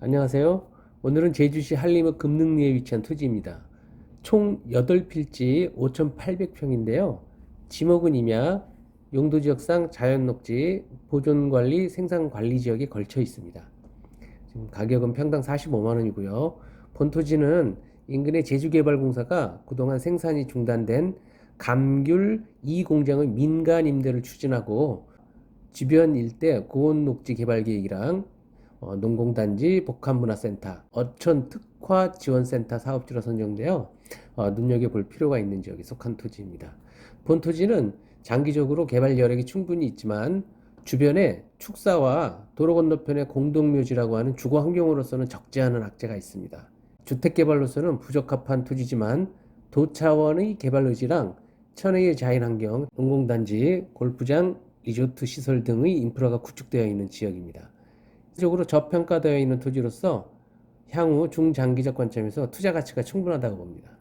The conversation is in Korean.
안녕하세요. 오늘은 제주시 한림읍 금능리에 위치한 토지입니다. 총 8필지 5,800평인데요. 지목은 임야, 용도지역상 자연녹지, 보존관리, 생산관리 지역에 걸쳐 있습니다. 지금 가격은 평당 45만 원이고요. 본토지는 인근의 제주개발공사가 그동안 생산이 중단된 감귤 2공장의 민간 임대를 추진하고 주변 일대 고온 녹지 개발 계획이랑 어, 농공단지 복합문화센터, 어촌 특화 지원센터 사업지로 선정되어 어, 눈여겨볼 필요가 있는 지역에 속한 토지입니다. 본 토지는 장기적으로 개발 여력이 충분히 있지만 주변에 축사와 도로 건너편의 공동묘지라고 하는 주거 환경으로서는 적지 않은 악재가 있습니다. 주택 개발로서는 부적합한 토지지만 도 차원의 개발 의지랑 천혜의 자연 환경, 농공단지, 골프장, 리조트 시설 등의 인프라가 구축되어 있는 지역입니다. 적으로 저평가되어 있는 토지로서 향후 중장기적 관점에서 투자 가치가 충분하다고 봅니다.